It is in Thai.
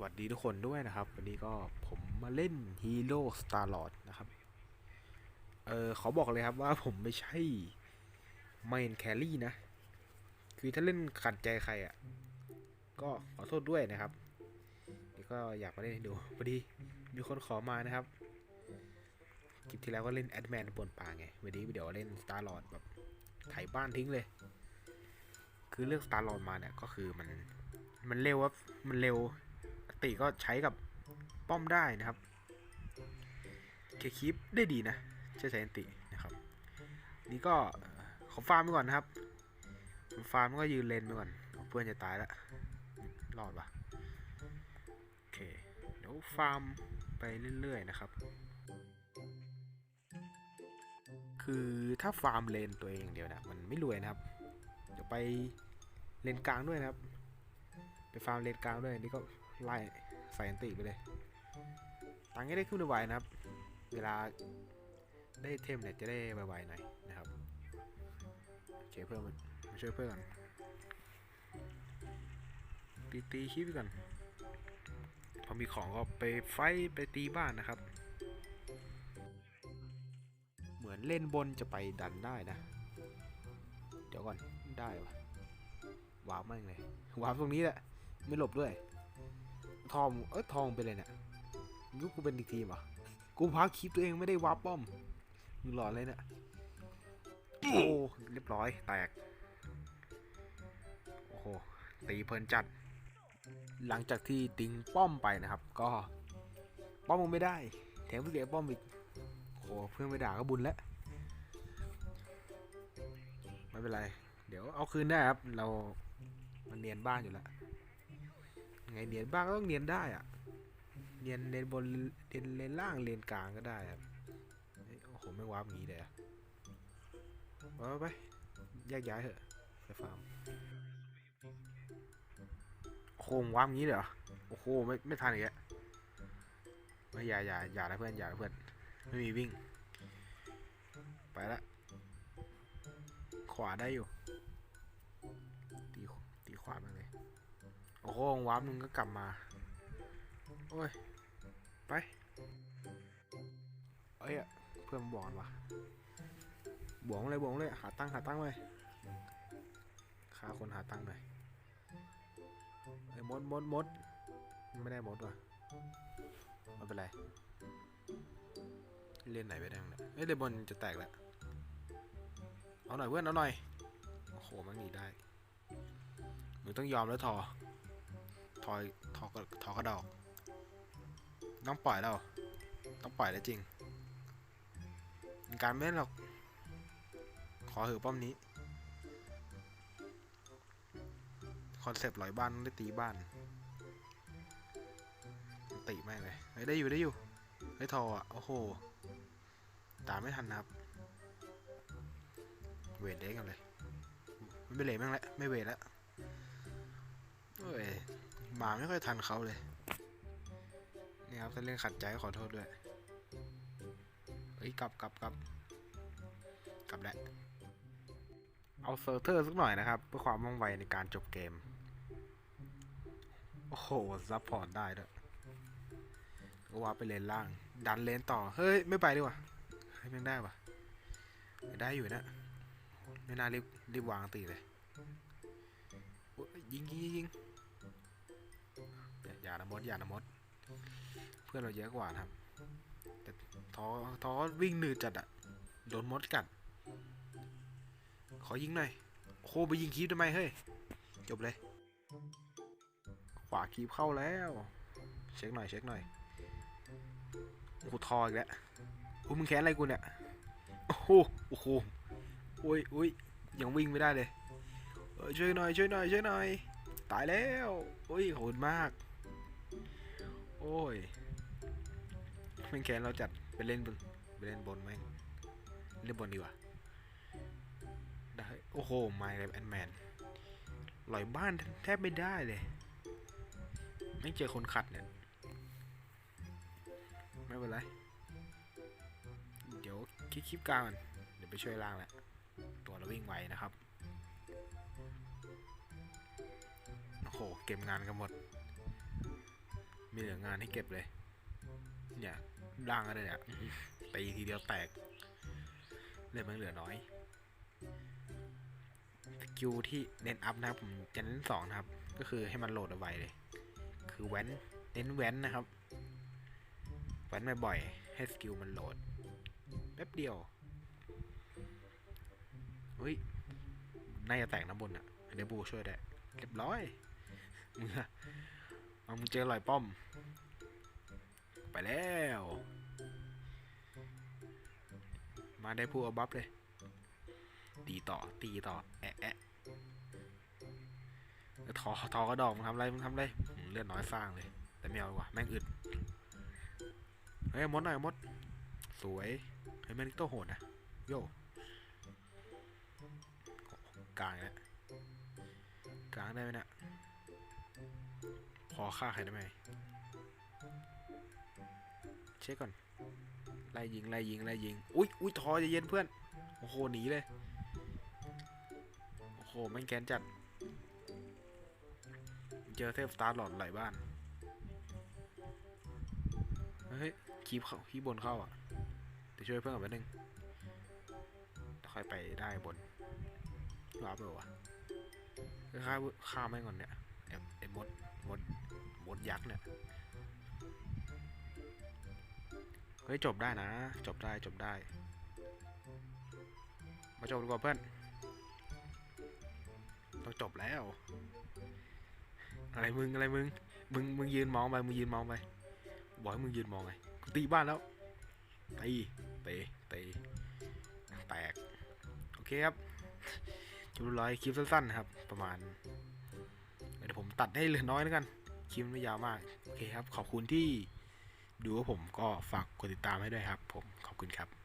สวัสดีทุกคนด้วยนะครับ วันนี้ก็ผมมาเล่น Hero Star Lord นะครับ เออขาบอกเลยครับว่าผมไม่ใช่ Main Carry นะ คือถ้าเล่นขัดใจใครอะ่ะ ก็ขอโทษด้วยนะครับ นี่ก็อยากมาเล่นให้ดูพอดีมีคนขอมานะครับ คลิปที่แล้วก็เล่นแอดแมนปนป่าไง วันนี้เดี๋ยวเล่น Star Lord แบบไถบ้านทิ้งเลย คือเลือก Star Lord มาเนี่ยก็คือมันมันเร็วครับ มันเร็ว ติก็ใช้กับป้อมได้นะครับเคคิปได้ดีนะใช้ใช้อันตินะครับ นี่ก็ขอฟาร์มไปก่อนนะครับ ฟาร์มก็ยืนเลนไปก่อนเพื่อนจะตายแล้วรอดปะโอเคเดี๋ยวฟาร์มไปเรื่อยๆนะครับคือถ้าฟาร์มเลนตัวเองเดียวนะมันไม่รวยนะครับ เดี๋ยวไปเลนกลางด้วยนะครับ ไปฟาร์มเลนกลางด้วยนี่ก็ ไล่ใส่อันติไปเลย ตังค์ได้ขึ้นไวๆนะครับ เวลาได้เทมเนี่ยจะได้ไวๆหน่อยนะครับโอเคเพื่อนมาช่วยเพื่อนก่อนตีตีคลิปก่อนพอมีของก็ไปไฟไปตีบ้านนะครับ เหมือนเล่นบนจะไปดันได้นะ เดี๋ยวก่อนได้วะวาร์ปแม่งเลยวาร์ปตรงนี้แหละ ไม่หลบด้วย ทองเอ้ยทองไปเลยเนี่ยยุคกูเป็นอีกทีมเหรอกูพักคลิปตัวเองไม่ได้วาร์ปป้อมมึงหลอนเลยเนี่ยโอ้เรียบร้อยแตกโอ้โหตีเพลินจัด หลังจากที่ติงป้อมไปนะครับ ก็ป้อมมึงไม่ได้แถมเสียป้อมอีกโอ้เพื่อนไม่ด่าก็บุญแล้วไม่เป็นไร เดี๋ยวเอาคืนได้ครับ เรามันเนียนบ้านอยู่แล้ว ไงเนียนบ้างก็ต้องเนียนได้อะเนียนเลนบนเลนเลนล่างเลนกลางก็ได้ครับโอ้โหไม่ว้าร์ปอย่างนี้เลยอะไปไปไปแยกย้ายเถอะไปฟาร์มโอ้โหว้าร์ปอย่างนี้เลยเหรอโอ้โหไม่ไม่ทันอีกแล้วไม่อย่าอย่าอย่านะเพื่อนอย่านะเพื่อนไม่มีวิ่ง ไปละขวาได้อยู่ตีตีขวามาเลย โอ้โหวาร์ปมึงก็กลับมา โอ้ย ไป เอ้ยอะเพื่อนบอกกันวะบวกเลยบวกเลย หาตั้งหาตั้งเลยฆ่าคนหาตั้งหน่อยเอ้ยมดมดมดไม่ได้มดว่ะไม่เป็นไร เล่นไหนไปได้เนี่ยเอ้ยเลนบนจะแตกแล้วเอาหน่อยเพื่อนเอาหน่อย โอ้โหมันหนีได้มึงต้องยอมแล้วทอ ทอยทอกทอกระดอก ต้องปล่อยแล้ว ต้องปล่อยแล้วจริง การไม่เล่นหรอก ขอเถอป้อมนี้ คอนเซปต์ลอยบ้านได้ตีบ้าน ตีไม่เลยเฮ้ยได้อยู่ได้อยู่เฮ้ยทออะ โอ้โห ตามไม่ทันนะครับ เวทเด้กันเลย ไม่เหลยแม่งแล้วไม่เวทแล้วเอ้ย มาไม่ค่อยทันเขาเลย นี่ครับถ้าเล่นขัดใจขอโทษด้วย เฮ้ย กลับกลับกลับกลับแล้วเอาเซอร์เทอร์สักหน่อยนะครับ เพื่อความว่องไวในการจบเกม โอ้โหซัพพอร์ตได้ด้วยก็ว่าไปเลนล่าง ดันเลนต่อ เฮ้ย ไม่ไปดีกว่าเฮ้ยไม่งได้ปะได้อยู่นะไม่น่ารีบรีบวางตีเลยโอ้ยยิงยิงยิงยิง อย่านะมดอย่านะมด เพื่อนเราเยอะกว่านะครับ แต่ท้อท้อวิ่งหนืดจัดอะโดนมดกัด ขอยิงหน่อยโคไปยิงคีบทำไมเฮ้ย จบเลย ขวาคีบเข้าแล้ว เช็คหน่อยเช็คหน่อยโอ้โหทออีกแล้วโอ้มึงแค้นอะไรกูเนี่ย โอ้โหโอ้โหโอ้ยโอ้ยยังวิ่งไม่ได้เลยเออช่วยหน่อยช่วยหน่อยช่วยหน่อย ตายแล้ว โอ้ยขอบคุณมาก โอ้ยแม่งแคนเราจัดไปเล่นบนไปเล่นบนแม่งเล่นบนดีกว่าได้โอ้โหไม่เลยแอนแมนลอยบ้านแทบไม่ได้เลย ไม่เจอคนขัดเนี่ย ไม่เป็นไร เดี๋ยวคลิปคลิปกลางเดี๋ยวไปช่วยล่างแหละตัวเราวิ่งไวนะครับ โอ้โห เก็บงานกันหมด มีเหลืองานให้เก็บเลย เนี่ยร่างอะไรเนี่ยอื้อหือตีทีเดียวแตก เลือดมันเหลือน้อยสกิลที่เน้นอัพนะครับผมจะเน้นสองนะครับ ก็คือให้มันโหลดเอาไว้เลย คือแว้นเน้นแว้นนะครับแว้นบ่อยๆให้สกิลมันโหลดแป๊บเดียวเฮ้ยน่าจะแตกน้ำบนอะเดี๋ยวบูช่วยได้เรียบร้อยมึงอะ เอามึงเจอลอยป้อม ไปแล้ว มาได้ผู้เอาบัฟเลย ตีต่อตีต่อ แอะแอะทอทอกระดอกมึงทำไรมึงทำไรเลือดน้อยสร้างเลย แต่ไม่เอาดีกว่ะแม่งอึด เฮ้ยมดหน่อยมด สวยเฮ้ยแมนิโตโหดนะโย่กลางแล้วกลางได้ไหมเนะ อฆ่าใครได้ไหม เช็คก่อน ไล่ยิง ไล่ยิง ไล่ยิง อุ้ยอุ้ยทอจะเย็นเพื่อน โอ้โห หนีเลย โอ้โหแม่งแกนจัด เจอเทพสตาร์หลอดไหลบ้าน เฮ้ยคีบเข้าคีบบนเข้าอะเดี๋ยวช่วยเพื่อนก่อนแป๊บนึงค่อยไปได้บนร์ปเลยวะฆ่าฆ่าแม่งก่อนเนี่ยไอ้ไอ้มดมดมด ยักษ์เนี่ยเฮ้ยจบได้นะ จบได้จบได้ มาจบดีกว่าเพื่อนต้องจบแล้ว อะไรมึงอะไรมึงมึงมึงยืนมองไปมึงยืนมองไปบอกให้มึงยืนมองไงกูตีบ้านแล้วตีเตะเตะแตกโอเคครับจบร้อยคลิปสั้นๆนะครับ ประมาณเดี๋ยวผมตัดให้เหลือน้อยแล้วกัน คลิปมันไม่ยาวมาก โอเคครับ ขอบคุณที่ดูว่าผมก็ฝากกดติดตามให้ด้วยครับ ผมขอบคุณครับ